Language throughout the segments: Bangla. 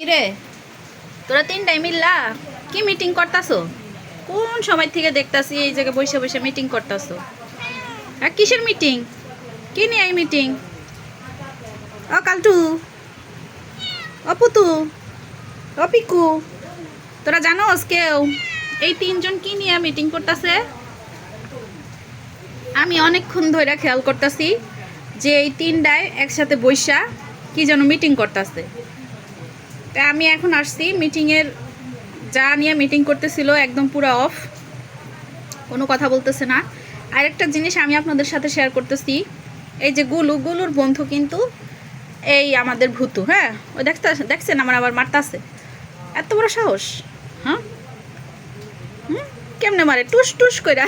কিরে? তোরা তিনটাই মিললা? কি মিটিং করতাছো? কোন সময় থেকে দেখতাছি এই জায়গায় বসে বসে মিটিং করতাছো? আর কিসের মিটিং কি নিয়ে এই মিটিং ও কালটু। ও পুতু। ও পিকু। তোরা জানোস কেউ এই তিনজন কি নিয়ে মিটিং করতেছে? আমি অনেকক্ষণ ধরে খেয়াল করতেছি যে এই তিনটায় একসাথে বৈশা কি যেন মিটিং করতেছে। আমি এখন আসছি। মিটিংয়ের যা নিয়ে মিটিং করতেছিল, একদম পুরো অফ কোনো কথা বলতেছে না। আরেকটা জিনিস আমি আপনাদের সাথে শেয়ার করতেছি। এই যে গুলু, গুলুর বন্ধু কিন্তু এই আমাদের ভূতু হ্যাঁ? ও দেখতে, দেখছেন? আমার আবার মারতাছে। এত বড় সাহস হ্যাঁ? হুম? কেমনে মারে? টুস টুস কইরা।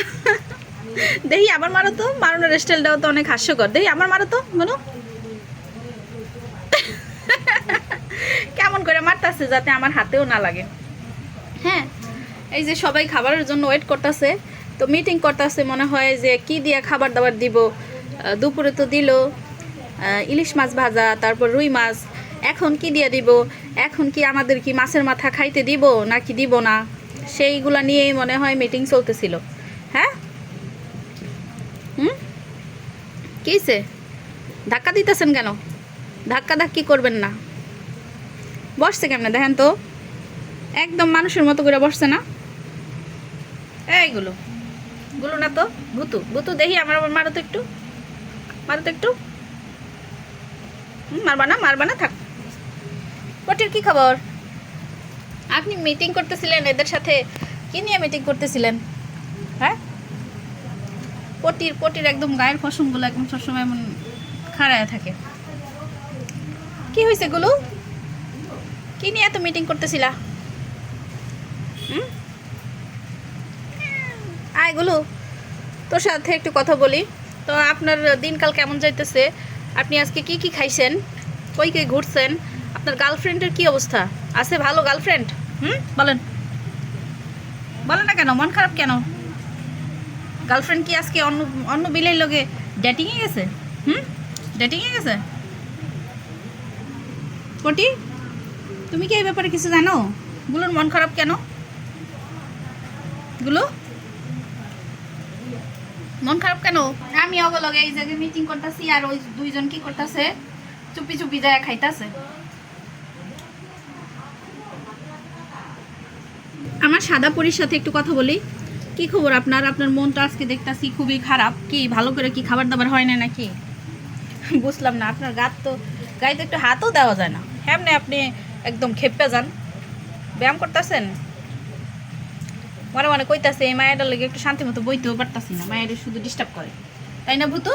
দেখি, আবার মারো তো। মারানোর স্টাইলটাও তো অনেক হাস্যকর। দেখি আমার মারো তো বলো কেমন করে মারতাছে যাতে আমার হাতেও না লাগে। হ্যাঁ এই যে সবাই খাবারের জন্য ওয়েট করতেছে, তো মিটিং করতেছে, মনে হয় যে কি দিয়ে খাবার দাবার দিব দুপুরে তো দিল ইলিশ মাছ ভাজা, তারপর রুই মাছ, এখন কি দিয়ে দিব, এখন কি আমাদের কি মাছের মাথা খাইতে দিব, নাকি দিব না? সেইগুলা নিয়েই মনে হয় মিটিং চলতেছিল। হ্যাঁ? হুম? কিসে ধাক্কা দিতেছেন কেন? ধাক্কা ধাক্কি করবেন না। বসছে কেমনে? দেখেন তো। একদম মানুষের মতো করে বসছে না? এইগুলো গুলো। না তো, ভুতু। ভুতু দেখি আমার আবার মারো তো একটু। মারো তো একটু। মারবা না মারবা না, থাক। পটির কি খবর? আপনি মিটিং করতেছিলেন, এদের সাথে কি নিয়ে মিটিং করতেছিলেন? হ্যাঁ? পটির পটির একদম গায়ের পশমগুলো একদম সবসময় এমন খাড়ায় থাকে। কি হয়েছে গুলো? কি নিয়ে এত মিটিং করতেছিলা? হুম? আয়গুলো, তোর সাথে একটু কথা বলি। তো আপনার দিনকাল কেমন যাইতেছে? আপনি আজকে কি কি খাইছেন? কই কই ঘুরছেন? আপনার গার্লফ্রেন্ডের কি অবস্থা? আছে ভালো গার্লফ্রেন্ড হুম? বলেন। বলেন না কেন? মন খারাপ কেন? গার্লফ্রেন্ড কি আজকে অন্য অন্য বিলের লোকে ডেটিংয়ে গেছে? হুম? ডেটিংয়ে গেছে? কোটি? তুমি কি এই ব্যাপারে কিছু জানো? গুলোর মন খারাপ কেন? গুলো? মন খারাপ কেন? আমি অগলগে এই জায়গায় মিটিং করতেছি আর ওই দুইজন কি করতেছে? চুপি চুপি যায় খাইতাছে। আমার সাদা পরির সাথে একটু কথা বলি। কি খবর আপনার? আপনার মনটা আজকে দেখতাছি খুবই খারাপ। কি ভালো করে কি খাবার দাবার হয় না নাকি? বুঝলাম না আপনার গাত তো গায়ে তো একটু হাতও দেওয়া যায় না। হেমনে আপনি একদম খেপে যান। ব্যায়াম করতেছেন? মনে মনে কইতাছে, এই মায়ের লেগে একটু শান্তি মতো বইতেও পারতাছি না, মায়ের শুধু ডিস্টার্ব করে। তাই না, ভূতু?